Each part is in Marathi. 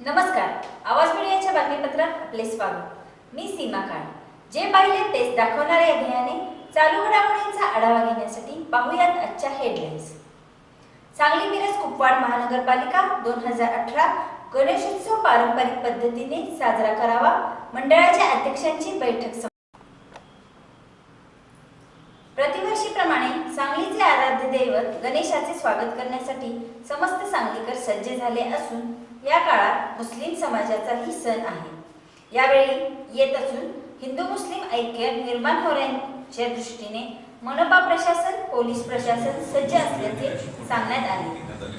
नमस्कार आवाज मीडियाच्या बातमीपत्रात आपले स्वागत. मी सीमा काळ. जे पाहिले तेच दाखवणारे या ध्येयाने चालू घडामोडींचा आढावा घेण्यासाठी पाहूयात आजच्या हेडलाईन्स सांगली मिरज कुपवाड महानगरपालिका दोन हजार अठरा गणेशोत्सव पारंपरिक पद्धतीने साजरा करावा मंडळाच्या अध्यक्षांची बैठक प्रतिवर्षीप्रमाणे सांगलीचे आराध्य दैवत गणेशाचे स्वागत करण्यासाठी समस्त सांगलीकर सज्ज झाले असून या काळात मुस्लिम समाजाचाही सण आहे. यावेळी येत असून हिंदू मुस्लिम ऐक्य निर्माण होण्याच्या दृष्टीने मनपा प्रशासन पोलीस प्रशासन सज्ज असल्याचे सांगण्यात आले.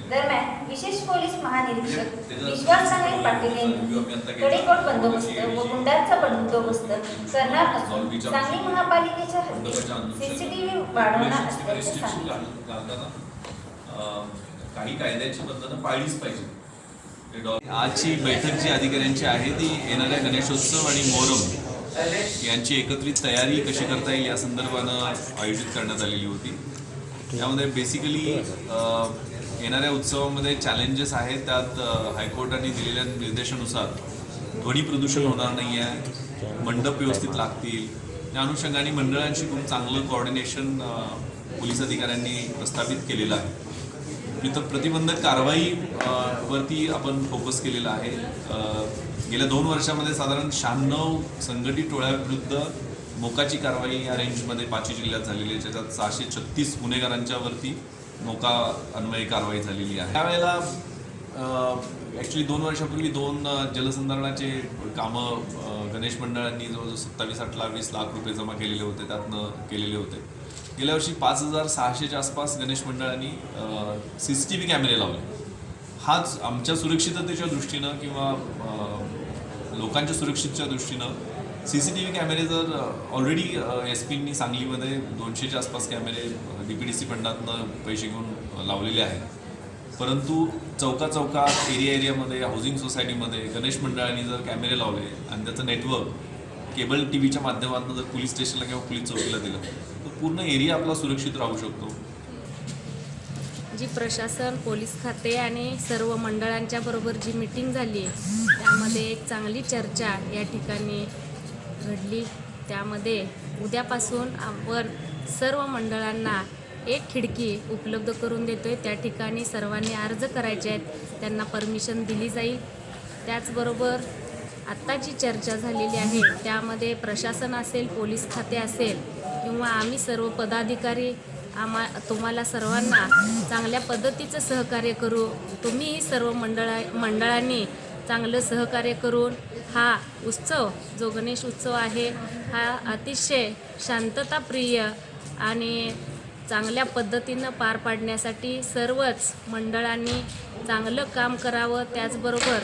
दरम्यान विशेष पोलीस महानिरीक्षक विश्वास सांगळे पाटील यांनी कडेकोट बंदोबस्त व गुंडांचा बंदोबस्त करणार असून सांगली महापालिकेच्या हद्दीत सीसीटीव्ही वाढवणार असल्याचे सांगितले काही कायद्याची बंधनं पाळलीच पाहिजे. आजची बैठक जी अधिकाऱ्यांची आहे ती येणाऱ्या गणेशोत्सव आणि मोहरम यांची एकत्रित तयारी कशी करता येईल या संदर्भानं आयोजित करण्यात आलेली होती. त्यामध्ये बेसिकली येणाऱ्या उत्सवामध्ये चॅलेंजेस आहेत. त्यात हायकोर्टाने दिलेल्या निर्देशानुसार ध्वनी प्रदूषण होणार नाही आहे. मंडप व्यवस्थित लागतील. त्या अनुषंगाने मंडळांशी खूप चांगलं कोऑर्डिनेशन पोलीस अधिकाऱ्यांनी प्रस्थापित केलेलं आहे. इथं प्रतिबंधक कारवाई वरती आपण फोकस केलेला आहे. गेल्या दोन वर्षामध्ये साधारण शहाण्णव संघटित टोळ्याविरुद्ध मोकाची कारवाई या रेंजमध्ये पाचवी जिल्ह्यात झालेली आहे. ज्याच्यात सहाशे छत्तीस गुन्हेगारांच्यावरती मोका अन्वयी कारवाई झालेली आहे. त्यावेळेला ॲक्च्युली दोन वर्षापूर्वी दोन जलसंधारणाचे कामं गणेश मंडळांनी जवळजवळ सत्तावीस अठ्ठावीस लाख रुपये जमा केलेले होते. त्यातनं केलेले होते. गेल्या वर्षी पाच हजार सहाशेच्या आसपास गणेश मंडळांनी सी सी टी व्ही कॅमेरे लावले. हाच आमच्या सुरक्षिततेच्या दृष्टीनं किंवा लोकांच्या सुरक्षितच्या दृष्टीनं सी सी टी व्ही कॅमेरे जर ऑलरेडी एस पीनी सांगलीमध्ये दोनशेच्या आसपास कॅमेरे डी पी डी सी फंडातनं पैसे घेऊन लावलेले आहेत. परंतु चौका चौका एरिया एरियामध्ये हाऊसिंग सोसायटीमध्ये गणेश मंडळांनी जर कॅमेरे लावले आणि त्याचं नेटवर्क केबल टी व्हीच्या माध्यमातून जर पोलीस स्टेशनला किंवा पोलीस चौकीला दिलं तर पूर्ण एरिया आपला सुरक्षित राहू शकतो. जी प्रशासन पोलीस खाते आणि सर्व मंडळांच्या बरोबर जी मीटिंग झाली त्यामध्ये एक चांगली चर्चा या ठिकाणी घडली. त्यामध्ये उद्यापासून आपण सर्व मंडळांना एक खिडकी उपलब्ध करून देतोय. त्या ठिकाणी सर्वांनी अर्ज करायचे आहेत. त्यांना परमिशन दिली जाईल. त्याचबरोबर आत्ता जी चर्चा झालेली आहे त्यामध्ये प्रशासन असेल पोलीस खाते असेल किंवा आम्ही सर्व पदाधिकारी आम्हा तुम्हाला सर्वांना चांगल्या पद्धतीचं सहकार्य करू तुम्हीही सर्व मंडळा मंडळांनी चांगलं सहकार्य करून हा उत्सव जो गणेश उत्सव आहे हा अतिशय शांतताप्रिय आणि चांगल्या पद्धतीनं पार पाडण्यासाठी सर्वच मंडळांनी चांगलं काम करावं त्याचबरोबर